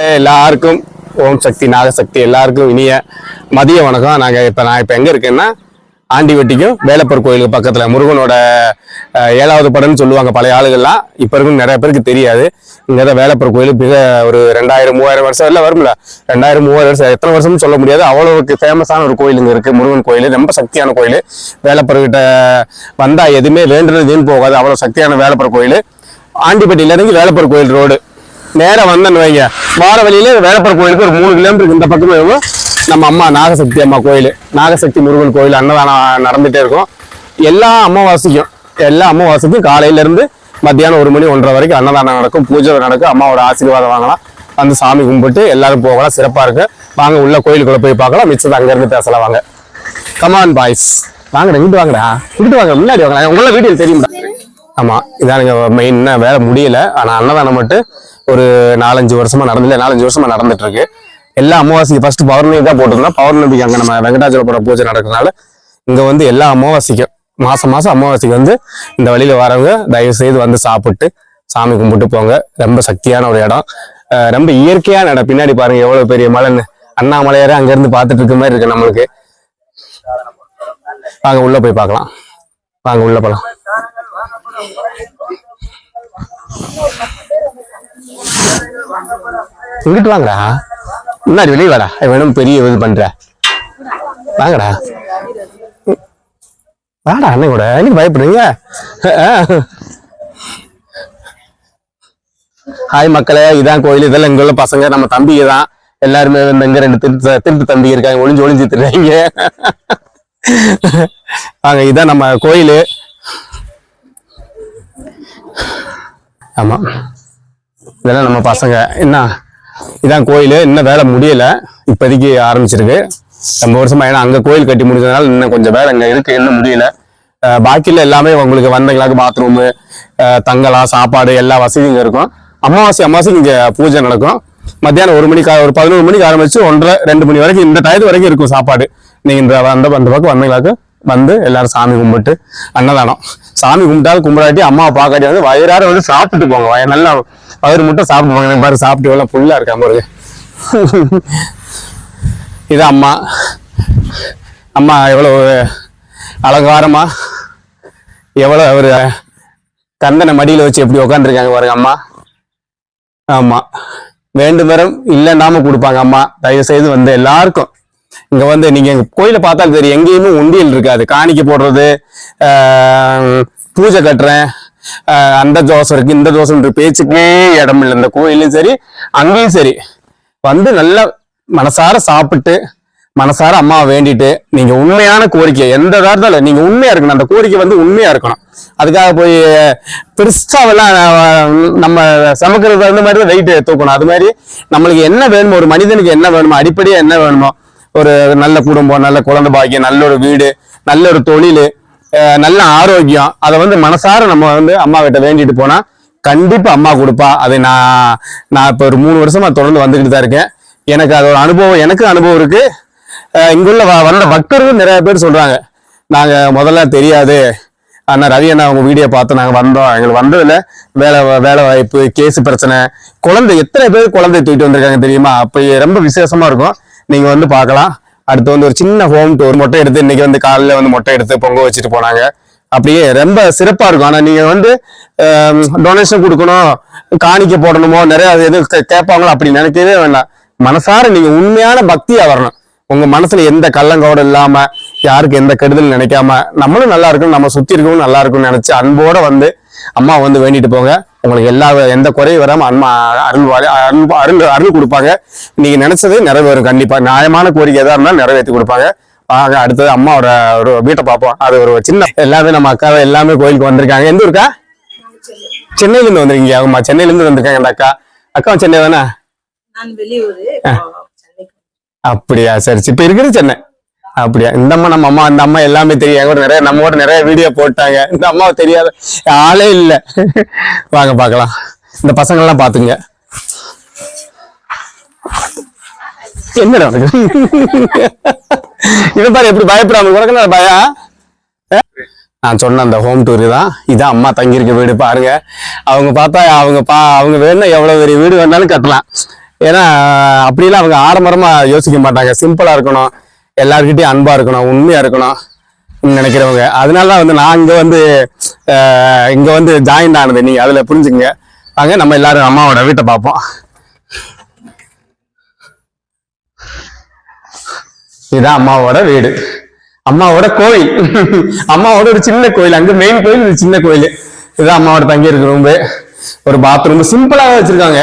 எல்லாருக்கும் ஓம் சக்தி நாகசக்தி எல்லாருக்கும் இனிய மதிய வணக்கம். நாங்கள் இப்போ நான் இப்போ எங்கே இருக்கேன்னா ஆண்டிவட்டிக்கும் வேலப்பர் கோயிலுக்கு பக்கத்தில் முருகனோட ஏழாவது படம்னு சொல்லுவாங்க பழைய ஆளுகள்லாம். இப்போ இருக்கும் நிறைய பேருக்கு தெரியாது. இங்கே தான் வேலப்பர் கோயில் மிக ஒரு ரெண்டாயிரம் மூவாயிரம் வருஷம் இல்லை வரும்ல? ரெண்டாயிரம் மூவாயிரம் வருஷம் எத்தனை வருஷம்னு சொல்ல முடியாது. அவ்வளோவுக்கு ஃபேமஸான ஒரு கோயில் இங்கே இருக்குது முருகன் கோயில். ரொம்ப சக்தியான கோயில். வேலப்பர்கிட்ட கிட்ட எதுவுமே வேண்டுனது வீண் போகாது. அவ்வளோ சக்தியான வேலப்பர் கோயில். ஆண்டிப்பட்டியிலேருந்து வேலப்பர் கோயில் ரோடு. நேரம் வந்தேன்னு வைங்க. வார வழியில வேலப்பர் கோயிலுக்கு ஒரு மூணு கிலோமீட்டருக்கு இந்த பக்கமே இருக்கும் நம்ம அம்மா நாகசக்தி அம்மா கோயில். நாகசக்தி முருகன் கோயில் அன்னதானம் நடந்துகிட்டே இருக்கும். எல்லா அமாவாசைக்கும் எல்லா அமாவாசைக்கும் காலையிலேருந்து மத்தியானம் ஒரு மணி ஒன்றரை வரைக்கும் அன்னதானம் நடக்கும். பூஜை நடக்கும். அம்மாவோட ஆசீர்வாதம் வாங்கலாம். வந்து சாமி கும்பிட்டு எல்லாரும் போகலாம். சிறப்பாக இருக்கு. வாங்க உள்ள கோயிலுக்குள்ள போய் பார்க்கலாம். மிச்சத்தை அங்கேருந்து பேசலாம். வாங்க. கமான் பாய்ஸ் வாங்கடா வீட்டு வாங்கடா. வீட்டு வாங்க. முன்னாடி வாங்க. உங்கள வீடியோ தெரியுமா ஆமாம் இதானுங்க மெயின் வேலை முடியல. ஆனால் அன்னதானம் மட்டும் ஒரு நாலஞ்சு வருஷமா நடந்தல நாலஞ்சு வருஷமா நடந்துட்டு இருக்கு எல்லா அமாவாசைக்கு ஃபர்ஸ்ட் பௌர்ணமி தான் போட்டிருந்தோம். பௌர்ணமிக்கு அங்கே நம்ம வெங்கடாச்சலபுர பூஜை நடக்கிறதுனால இங்க வந்து எல்லா அமாவாசைக்கும் மாசம் மாசம் அமாவாசைக்கு வந்து இந்த வழியில வரவங்க தயவு செய்து வந்து சாப்பிட்டு சாமி கும்பிட்டு போங்க. ரொம்ப சக்தியான ஒரு இடம். ரொம்ப இயற்கையான இடம் பின்னாடி பாருங்க எவ்வளவு பெரிய மலைன்னு. அண்ணாமலையாரே அங்கிருந்து பார்த்துட்டு இருக்க மாதிரி இருக்கு நம்மளுக்கு. வாங்க உள்ள போய் பார்க்கலாம். வாங்க உள்ள போலாம். இங்கிட்டு வாங்கடா. முன்னாடி வெளியே வாடா. வேணும் பெரிய இது பண்ற. வாங்கடா. வாடா அண்ணன் கூட. எனக்கு பயப்படுறீங்க? ஹாய் மக்களே. இதான் கோயில். இதெல்லாம் இங்க உள்ள பசங்க. நம்ம தம்பிங்க தான் எல்லாருமே வந்து இங்க ரெண்டு திருட்டு திருட்டு தம்பி இருக்காங்க. ஒளிஞ்சு ஒளிஞ்சு திருறாங்க வாங்க இதான் நம்ம கோயில். ஆமா. இதெல்லாம் நம்ம பசங்க என்ன? இதான் கோயில் இன்னும் வேலை முடியல. இப்போதைக்கு ஆரம்பிச்சிருக்கு. ரொம்ப வருஷமா ஏன்னா அங்கே கோயில் கட்டி முடிஞ்சதுனால இன்னும் கொஞ்சம் வேலை அங்கே இருக்கு இன்னும் முடியல. பாக்கியில் எல்லாமே உங்களுக்கு வந்தவங்களுக்கு பாத்ரூமு தங்கலாம் சாப்பாடு எல்லா வசதியும் இங்கே இருக்கும். அமாவாசை அமாவாசைக்கு இங்கே பூஜை நடக்கும். மத்தியானம் ஒரு மணிக்கு ஒரு பதினோரு மணிக்கு ஆரம்பிச்சு ஒன்றரை ரெண்டு மணி வரைக்கும் இந்த டயத்து வரைக்கும் இருக்கும் சாப்பாடு. நீங்கள் இந்த அந்த அந்த பக்கம் வந்தங்களாக்கு வந்து எல்லாரும் சாமி கும்பிட்டு அன்னதானம். சாமி கும்பிட்டாலும் கும்பிடாட்டி அம்மாவை பார்க்காட்டி வந்து வயிறார வந்து சாப்பிட்டு போங்க. வய நல்லா வயிறு மட்டும் சாப்பிட்டு போங்க. பாரு சாப்பிட்டு எல்லாம் ஃபுல்லாக இருக்கா பாருங்க இது அம்மா. அம்மா எவ்வளோ அலங்காரமா? எவ்வளோ ஒரு கந்தனை மடியில் வச்சு எப்படி உக்காந்துருக்காங்க பாருங்க அம்மா. ஆமாம் வேண்டுமரம் இல்லைன்னாம கொடுப்பாங்க அம்மா. தயவு செய்து வந்து எல்லாருக்கும் இங்க வந்து நீங்க எங்க பார்த்தாலும் தெரியும். எங்கேயுமே உண்டியல் இருக்காது. காணிக்கை போடுறது ஆஹ், பூஜை கட்டுறேன். அந்த தோசை இருக்கு. இந்த தோசைன்ற பேச்சுக்கே இடம் இல்லை. இந்த கோயிலும் சரி அங்கேயும் சரி. வந்து நல்லா மனசார சாப்பிட்டு மனசார அம்மாவை வேண்டிட்டு நீங்க உண்மையான கோரிக்கை எந்த இதா நீங்க உண்மையா இருக்கணும். அந்த கோரிக்கை வந்து உண்மையா இருக்கணும். அதுக்காக போய் பெருசாவெல்லாம் நம்ம சமைக்கிறது அந்த மாதிரி தான் வெயிட் தூக்கணும். அது மாதிரி நம்மளுக்கு என்ன வேணுமோ ஒரு மனிதனுக்கு என்ன வேணுமோ அடிப்படையா என்ன வேணுமோ ஒரு நல்ல குடும்பம் நல்ல குழந்தை பாக்கியம் நல்ல ஒரு வீடு நல்ல ஒரு தொழில் நல்ல ஆரோக்கியம். அதை வந்து மனசார நம்ம வந்து அம்மா கிட்ட வேண்டிட்டு போனா கண்டிப்பா அம்மா கொடுப்பா. அதை நான் நான் இப்போ ஒரு மூணு வருஷமா தொடர்ந்து வந்துக்கிட்டு தான் இருக்கேன். எனக்கு அதோட அனுபவம் எனக்கு அனுபவம் இருக்கு. இங்குள்ள வ- வந்த பக்தர்கள் நிறைய பேர் சொல்றாங்க. நாங்க முதல்ல தெரியாது. அண்ணா ரவி அண்ணா அவங்க வீடியோ பார்த்து நாங்கள் வந்தோம். எங்களுக்கு வந்ததுல வேலை வேலை வாய்ப்பு கேஸ் பிரச்சனை குழந்தை எத்தனை பேர் குழந்தை தூக்கிட்டு வந்திருக்காங்க தெரியுமா? அப்போ ரொம்ப விசேஷமா இருக்கும். நீங்க வந்து பார்க்கலாம். அடுத்து வந்து ஒரு சின்ன ஹோம் டூர் மொட்டை எடுத்து இன்னைக்கு வந்து காலையில வந்து மொட்டை எடுத்து பொங்க வச்சுட்டு போனாங்க. அப்படியே ரொம்ப சிறப்பா இருக்கும். ஆனா நீங்க வந்து டொனேஷன் கொடுக்கணும் காணிக்க போடணுமோ நிறைய அது எது கேட்பாங்களோ அப்படி நினைக்கவே வேண்டாம். மனசார நீங்க உண்மையான பக்தியா வரணும். உங்க மனசுல எந்த கள்ளங்கோடு இல்லாம யாருக்கு எந்த கெடுதல் நினைக்காம நம்மளும் நல்லா இருக்கணும் நம்ம சுத்தி இருக்கவும் நல்லா இருக்கும்னு நினைச்சு அன்போட வந்து அம்மா வந்து வேண்டிட்டு போங்க. உங்களுக்கு எல்லா எந்த குறையும் வராம அம்மா அருள் வாரி- அருள் அருள் அருள் கொடுப்பாங்க. நீங்க நினைச்சது நிறைவேறும் கண்டிப்பா. நியாயமான கோரிக்கை எதா இருந்தாலும் நிறைவேற்றி கொடுப்பாங்க. வாங்க அடுத்தது அம்மாவோட ஒரு வீட்டை பார்ப்போம். அது ஒரு சின்ன எல்லாமே நம்ம அக்காவை எல்லாமே கோயிலுக்கு வந்திருக்காங்க. எந்த ஊருக்கா? சென்னையில இருந்து வந்திருக்கீங்க. ஆமா சென்னையில இருந்து வந்திருக்காங்க அந்த அக்கா. அக்கா சென்னை தானே? அப்படியா சரி சரி. இப்ப இருக்கிறது சென்னை. அப்படியா? இந்த அம்மா நம்ம அம்மா இந்த அம்மா எல்லாமே தெரியும் எங்க கூட நிறைய நம்ம கூட நிறைய வீடியோ போட்டாங்க. இந்த அம்மாவை தெரியாத ஆளே இல்லை. வாங்க பார்க்கலாம். இந்த பசங்கள்லாம் பார்த்துங்க. என்னடா உனக்கு? இதை பாரு எப்படி பயப்படாம உனக்கு நான் பயம்? நான் சொன்ன அந்த ஹோம் டூர் தான். இதான் அம்மா தங்கியிருக்க வீடு பாருங்க. அவங்க பார்த்தா அவங்க பா அவங்க வேணும் எவ்வளோ பெரிய வீடு வேணாலும் கட்டலாம். ஏன்னா அப்படிலாம் அவங்க ஆடம்பரமாக யோசிக்க மாட்டாங்க. சிம்பிளாக இருக்கணும். எல்லாருக்கிட்டையும் அன்பா இருக்கணும் உண்மையா இருக்கணும் நினைக்கிறவங்க. அதனால தான் வந்து நான் இங்க வந்து இங்கே இங்க வந்து ஜாயின் ஆனது. நீங்க அதுல புரிஞ்சுங்க வாங்க நம்ம எல்லாரும் அம்மாவோட வீட்டை பார்ப்போம். இதுதான் அம்மாவோட வீடு. அம்மாவோட கோயில் அம்மாவோட ஒரு சின்ன கோயில் அங்க மெயின் கோயில் இது சின்ன கோயில் இதுதான் அம்மாவோட தங்கி இருக்கிற ரூம்பு ஒரு பாத்ரூம் சிம்பிளாக வச்சிருக்காங்க.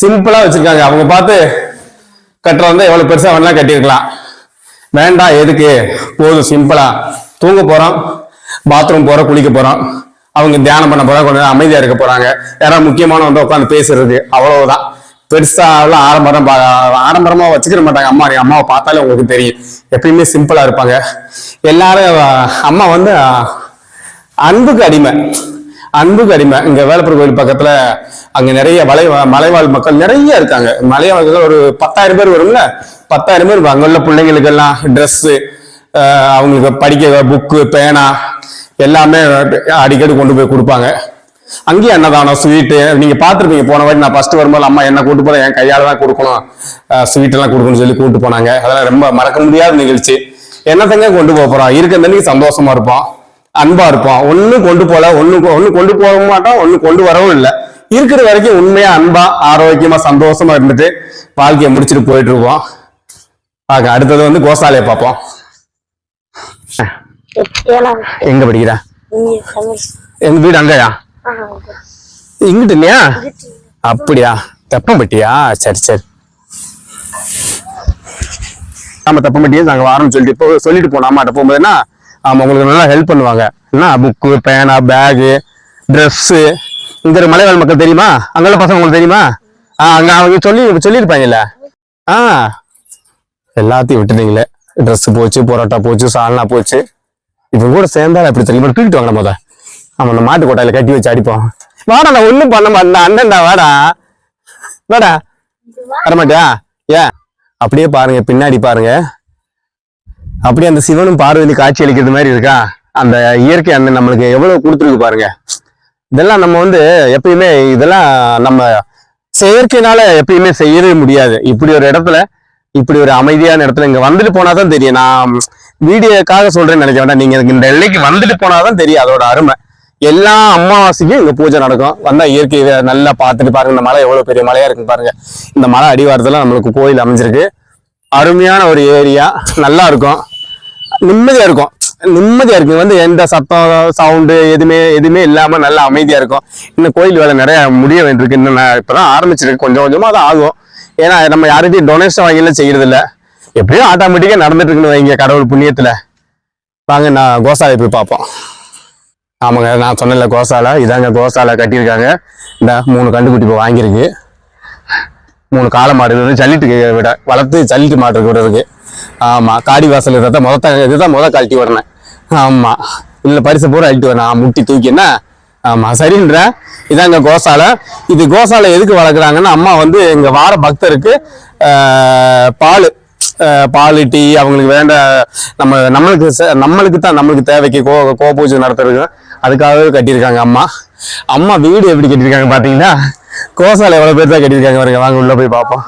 சிம்பிளா வச்சிருக்காங்க. அவங்க பார்த்து கட்டுறவங்க எவ்வளவு பெருசா வேணா கட்டியிருக்கலாம். வேண்டாம் எதுக்கு? போதும் சிம்பிளா தூங்க போறோம் பாத்ரூம் போறோம் குளிக்க போறோம் அவங்க தியானம் பண்ண போறாங்க கொஞ்சம் நேரம் அமைதியா இருக்க போறாங்க. யாராவது முக்கியமான வந்து உட்காந்து பேசுறது அவ்வளவுதான். பெருசா எல்லாம் ஆடம்பரம் பா- ஆடம்பரமா வச்சுக்கிற மாட்டாங்க அம்மா. நீங்க அம்மாவை பார்த்தாலே உங்களுக்கு தெரியும். எப்பயுமே சிம்பிளா இருப்பாங்க. எல்லாரும் அம்மா வந்து அன்புக்கு அடிமை. அன்புக்கு அடிமை இங்க வேலப்பூர் கோயில் பக்கத்துல அங்க நிறைய மலை மலைவாழ் மக்கள் நிறைய இருக்காங்க. மலைவாழ்கள் ஒரு பத்தாயிரம் பேர் வரும்ல? பத்தாயிரம் பேர் இருப்பாங்க. அங்க உள்ள பிள்ளைங்களுக்கு எல்லாம் ட்ரெஸ் அவங்களுக்கு படிக்க புக்கு பேனா எல்லாமே அடிக்கடி கொண்டு போய் கொடுப்பாங்க. அங்கேயும் அன்னதானம் ஸ்வீட்டு நீங்க பார்த்துருப்பீங்க. போன வாட்டி நான் ஃபர்ஸ்ட் வரும்போது அம்மா என்ன கூட்டு போகிறேன் என் கையால தான் கொடுக்கணும். ஸ்வீட் எல்லாம் கொடுக்கணும்னு சொல்லி கூட்டு போனாங்க. அதெல்லாம் ரொம்ப மறக்க முடியாத நிகழ்ச்சி. என்னத்தங்க கொண்டு போக போறோம் இருக்கிற சந்தோஷமா இருப்போம். அன்பா இருப்போம் ஒன்னும் கொண்டு போல ஒண்ணு ஒண்ணு கொண்டு போக மாட்டோம் ஒண்ணு கொண்டு வரவும் இல்லை. இருக்கிற வரைக்கும் உண்மையா அன்பா ஆரோக்கியமா சந்தோஷமா இருந்துட்டு வாழ்க்கையை முடிச்சுட்டு போயிட்டு இருப்போம். பார்க்க அடுத்தது வந்து கோசாலையை பார்ப்போம். எங்க படிக்கிற? எங்க வீடு அங்கயா? இங்கிட்டு இல்லையா? அப்படியா? தெப்பம்பட்டியா? சரி சரி. நம்ம தெப்பம்பட்டியே நாங்க வாரம் சொல்லிட்டு இப்போ சொல்லிட்டு போனோம் அம்மாட்ட போகும்போதுன்னா ஆமாம் உங்களுக்கு நல்லா ஹெல்ப் பண்ணுவாங்க. என்ன புக்கு பேனா பேகு ட்ரெஸ்ஸு இங்கே மலைவாழ் மக்கள் தெரியுமா? அங்கெல்லாம் பசங்க உங்களுக்கு தெரியுமா? ஆ அங்கே அவங்க சொல்லி சொல்லியிருப்பாங்கல்ல. ஆ எல்லாத்தையும் விட்டுட்டீங்களே. ட்ரெஸ்ஸு போச்சு பரோட்டா போச்சு சால்னா போச்சு. இவங்க கூட சேர்ந்தாலும் எப்படி தெரியும்? தூக்கிட்டு வாங்க முத ஆமாம் அந்த மாட்டு கொட்டாயில கட்டி வச்சு அடிப்போம். வாடா நான் ஒன்றும் பண்ண மாட்டேன் அண்ணன்டா வாடா. வாடா. வரமாட்டியா? ஏன்? அப்படியே பாருங்க பின்னாடி பாருங்க. அப்படியே அந்த சிவனும் பார்வதி காட்சி அளிக்கிறது மாதிரி இருக்கா? அந்த இயற்கை அந்த நம்மளுக்கு எவ்வளவு கொடுத்துருக்கு பாருங்க. இதெல்லாம் நம்ம வந்து எப்பயுமே இதெல்லாம் நம்ம செயற்கைனால எப்பயுமே செய்யவே முடியாது. இப்படி ஒரு இடத்துல இப்படி ஒரு அமைதியான இடத்துல இங்க வந்துட்டு போனாதான் தெரியும். நான் வீடியோக்காக சொல்றேன்னு நினைக்க வேண்டாம். நீங்க இந்த எல்லைக்கு வந்துட்டு போனாதான் தெரியும் அதோட அருமை. எல்லா அமாவாசைக்கும் இங்க பூஜை நடக்கும். வந்தா இயற்கையை நல்லா பார்த்துட்டு பாருங்க. இந்த மலை எவ்வளவு பெரிய மலையா இருக்கு பாருங்க. இந்த மலை அடிவாரத்துல நம்மளுக்கு கோயில் அமைஞ்சிருக்கு. அருமையான ஒரு ஏரியா. நல்லா இருக்கும். நிம்மதியாக இருக்கும். நிம்மதியாக இருக்கும். வந்து எந்த சத்தம் சவுண்டு எதுவுமே எதுவுமே இல்லாமல் நல்லா அமைதியாக இருக்கும். இன்னும் கோயில் வேலை நிறைய முடிய வேண்டியிருக்கு. இன்னும் நான் இப்பதான் ஆரம்பிச்சிருக்கு. கொஞ்சம் கொஞ்சமாக தான் ஆகும். ஏன்னா நம்ம யார்கிட்டயும் டொனேஷன் வாங்கிலாம் செய்கிறதில்ல எப்படியும் ஆட்டோமேட்டிக்காக நடந்துட்டு இருக்குன்னு வைங்க கடவுள் புண்ணியத்தில். வாங்க நான் கோசாலை போய் பார்ப்போம். ஆமாங்க நான் சொன்னல கோசாலை. இதாங்க கோசாலை கட்டியிருக்காங்க. இந்த மூணு கண்டுக்குட்டி இப்போ வாங்கியிருக்கு. மூணு காலை மாடு வந்து ஜல்லிட்டு விட வளர்த்து ஜல்லிட்டு மாடு இருக்கு விடுறதுக்கு ஆமாம் காடி வாசல் இதை தான் மொதல் இதுதான் மொதல் கழட்டி வரணும் ஆமாம் இல்லை பரிசு பூரா அழிட்டு வரேன் முட்டி தூக்கி என்ன? ஆமா சரின்ற. இதாங்க கோசாலை. இது கோசாலை எதுக்கு வளர்க்குறாங்கன்னா அம்மா வந்து எங்கள் வார பக்தருக்கு பால். பால் டீ அவங்களுக்கு வேண்ட நம்ம நம்மளுக்கு ச- நம்மளுக்கு தான் நம்மளுக்கு தேவைக்கு கோ கோ பூஜை நடத்துறதுக்கு. அதுக்காகவே கட்டியிருக்காங்க அம்மா. அம்மா வீடு எப்படி கட்டியிருக்காங்க பார்த்தீங்கன்னா கோசாலை எவ்வளவு பேர் தான் கட்டியிருக்காங்க பாருங்க. வாங்க உள்ள போய் பார்ப்போம்.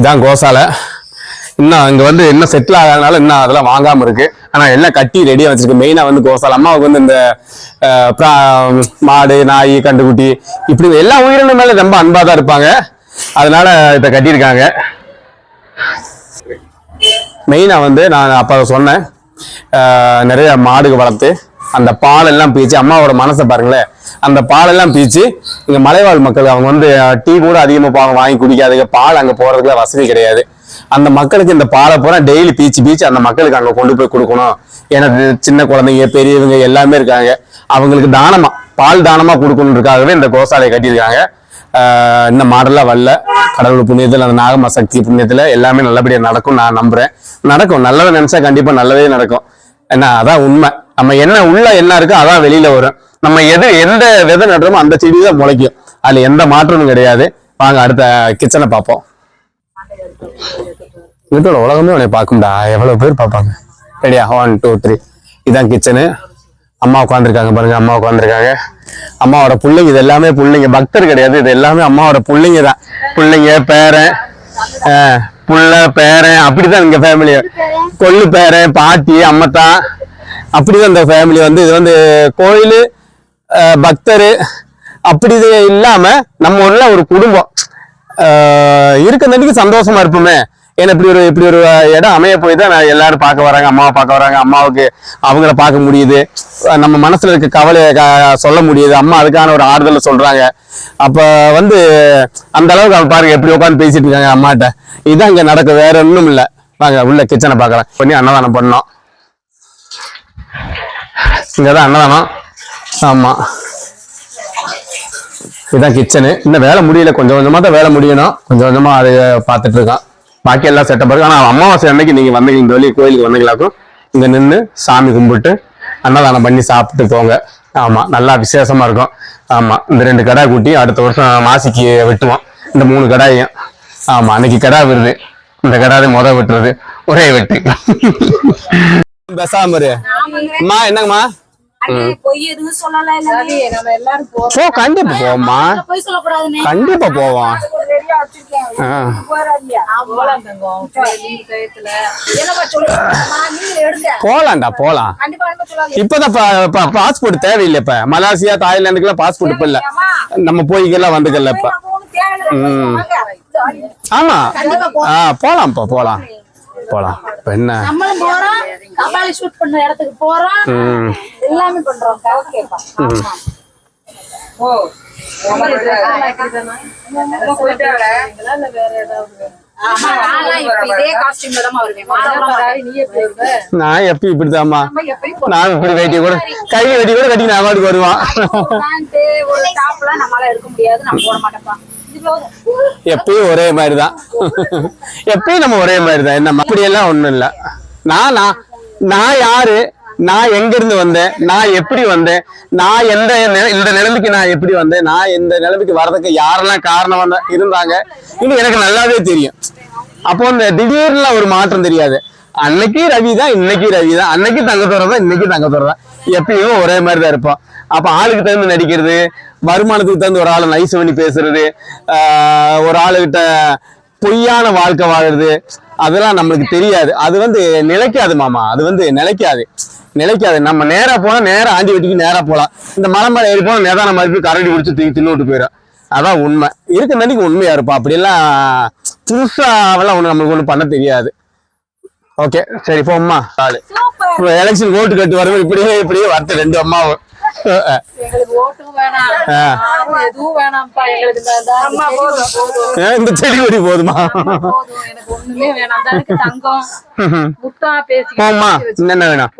இதான் கோசாலை. இன்னும் இங்க வந்து இன்னும் செட்டில் ஆகாதனால இன்னும் அதெல்லாம் வாங்காம இருக்கு. ஆனா எல்லாம் கட்டி ரெடியா வச்சிருக்கு. மெயினா வந்து கோசாலை. அம்மாவுக்கு வந்து இந்த மாடு நாய் கண்டுக்குட்டி இப்படி எல்லா உயிரினும் மேல ரொம்ப அன்பா தான் இருப்பாங்க. அதனால இதை கட்டியிருக்காங்க. மெயினாக வந்து நான் அப்போ சொன்னேன். நிறைய மாடுகள் வளர்த்து அந்த பால் எல்லாம் பீச்சு அம்மாவோட மனசை பாருங்களேன். அந்த பாலெல்லாம் பீச்சு இங்கே மலைவாழ் மக்கள் அவங்க வந்து டீ கூட அதிகமா வாங்கி குடிக்காதுங்க. பால் அங்க போகிறதுக்குலாம் வசதி கிடையாது. அந்த மக்களுக்கு இந்த பாலை பூரா டெய்லி பீச்சு பீச்சு அந்த மக்களுக்கு அங்க கொண்டு போய் கொடுக்கணும். ஏன்னா சின்ன குழந்தைங்க பெரியவங்க எல்லாமே இருக்காங்க. அவங்களுக்கு தானமா பால் தானமா கொடுக்கணுன்றக்காகவே இந்த கோசாலையை கட்டியிருக்காங்க. ஆஹ் இந்த மாடெல்லாம் வரல. கடவுள் புண்ணியத்தில் அந்த நாகம சக்தி புண்ணியத்தில் எல்லாமே நல்லபடியா நடக்கும் நான் நம்புறேன். நடக்கும். நல்லதை நினைச்சா கண்டிப்பா நல்லதே நடக்கும். ஏன்னா அதான் உண்மை. நம்ம என்ன உள்ள என்ன இருக்கோ அதான் வெளியில வரும். நம்ம எது எந்த விதை நடுறோமோ அந்த செடி தான் முளைக்கும். அதுல எந்த மாற்றமும் கிடையாது. வாங்க அடுத்த கிச்சனை பார்ப்போம். வீட்டோட உலகமே உன்னை பார்க்கும்டா. எவ்வளவு பேர் பார்ப்பாங்க. ரெடியா ஒன் டூ த்ரீ இதான் கிச்சனு அம்மா உட்காந்துருக்காங்க பாருங்க. அம்மா உட்காந்துருக்காங்க அம்மாவோட பிள்ளைங்க இது எல்லாமே பிள்ளைங்க. பக்தர் கிடையாது. இது எல்லாமே அம்மாவோட பிள்ளைங்க தான். பிள்ளைங்க பேரன் ஆஹ், புள்ள பேரன். அப்படிதான் இங்க ஃபேமிலி கொள்ளு பேரன் பாட்டி அம்மத்தா அப்படிதான் இந்த ஃபேமிலி வந்து. இது வந்து கோயில் பக்தர் அப்படி இது இல்லாமல் நம்ம உள்ள ஒரு குடும்பம். ஆஹ் இருக்கிற சந்தோஷமா இருப்போமே. ஏன்னா இப்படி ஒரு இப்படி ஒரு இடம் அமைய போய் தான் நான் எல்லாரும் பார்க்க வராங்க அம்மாவை பார்க்க வராங்க அம்மாவுக்கு அவங்கள பார்க்க முடியுது. நம்ம மனசுல இருக்க கவலையை க- சொல்ல முடியுது. அம்மா அதுக்கான ஒரு ஆறுதலை சொல்றாங்க. அப்ப வந்து அந்த அளவுக்கு அவங்க பாருங்க எப்படி உட்காந்து பேசிட்டு இருக்காங்க அம்மாட்ட. இதுதான் இங்க நடக்கும் வேற ஒன்றும் இல்லை. வாங்க உள்ள கிச்சனை பார்க்கலாம். பண்ணி அன்னதானம் பண்ணோம். இங்கதான் அன்னதானம். ஆமா. இதுதான் கிச்சனு இன்னும் வேலை முடியல. கொஞ்சம் கொஞ்சமா தான் வேலை முடியணும். கொஞ்சம் கொஞ்சமா அதை பார்த்துட்டு இருக்கான். பாக்கி எல்லாம் செட்டப் இருக்கு. ஆனா அமாவாசை அன்னைக்கு நீங்க வந்தீங்க. இந்த வழி கோயிலுக்கு வந்தீங்களாக்கும். இங்க நின்று சாமி கும்பிட்டு அன்னதானம் பண்ணி சாப்பிட்டு போங்க. ஆமா நல்லா விசேஷமா இருக்கும். ஆமா இந்த ரெண்டு கடா கூட்டி அடுத்த வருஷம் மாசிக்கு வெட்டுவோம். இந்த மூணு கடாயும் ஆமா அன்னைக்கு கடா விருது இந்த கடாவை முத வெட்டுறது. ஒரே வெட்டு. பேசாம. அம்மா என்னங்கம்மா? பொய் எதுவும் சொல்லல சரி நம்ம எல்லாரும் போறோம். போ கண்டிப்பா போவோம்மா. கண்டிப்பா போவோம். போலாம்டா போலாம். இப்பதான் பாஸ்போர்ட் தேவையில்லை இப்ப. மலேசியா தாய்லாந்துக்குலாம் பாஸ்போர்ட் இப்ப இல்ல. நம்ம போய்க்கெல்லாம் வந்துக்கல இப்ப. ஆமா. ஆ போலாம்ப்பா போலாம். போலாம். இப்ப என்ன? நான் எப்பயும் இப்படிதாம்மா நான் இப்படி வேட்டி கூட கை வெட்டி கூட கட்டி நான் வருவான் எப்பயும் ஒரே மாதிரி தான் எப்பயும் நம்ம ஒரே மாதிரி தான் என்ன அப்படியெல்லாம் ஒண்ணும் இல்ல. நான் நான் நான் யாரு? நான் எங்க இருந்து வந்தேன்? நான் எப்படி வந்தேன்? நான் எந்த இந்த நிலைமைக்கு நான் எப்படி வந்தேன்? நான் இந்த நிலைமைக்கு வர்றதுக்கு யாரெல்லாம் காரணம் வந்த இருந்தாங்க? இது எனக்கு நல்லாவே தெரியும். அப்போ இந்த திடீர்னு ஒரு மாற்றம் தெரியாது. அன்னைக்கு ரவி தான் இன்னைக்கு ரவி தான். அன்னைக்கு தங்கத்தோட தான் இன்னைக்கு தங்கத்தோட தான். எப்பயும் ஒரே மாதிரி தான் இருப்போம். அப்ப ஆளுக்கு தகுந்து நடிக்கிறது வருமானத்துக்கு தகுந்து ஒரு ஆளை நைஸ் பண்ணி பேசுறது ஒரு ஆளுகிட்ட பொய்யான வாழ்க்கை வாழுறது அதெல்லாம் நம்மளுக்கு தெரியாது. அது வந்து நிலைக்காது மாமா. அது வந்து நிலைக்காது. நிலைக்காது. நம்ம நேரா போனா நேரா ஆண்டி வெட்டிக்கு நேரா போலாம். இந்த மலை மேல ஏறி போனா நேதான மாதிரி போய் கரடி பிடிச்சி தூக்கி தின்னுட்டு போயிடும் அதான் உண்மை. இருக்க நன்னைக்கு உண்மையா இருப்பா. அப்படியெல்லாம் புதுசா அவெல்லாம் ஒண்ணு நம்மளுக்கு ஒண்ணு பண்ண தெரியாது. ஓகே சரி இப்போ எலெக்ஷன் ஓட்டு கட்டு வரும் இப்படியே இப்படியே வரட்டு ரெண்டு அம்மாவும். இந்த- செடி கொடி போதுமா? என்னென்ன வேணும்?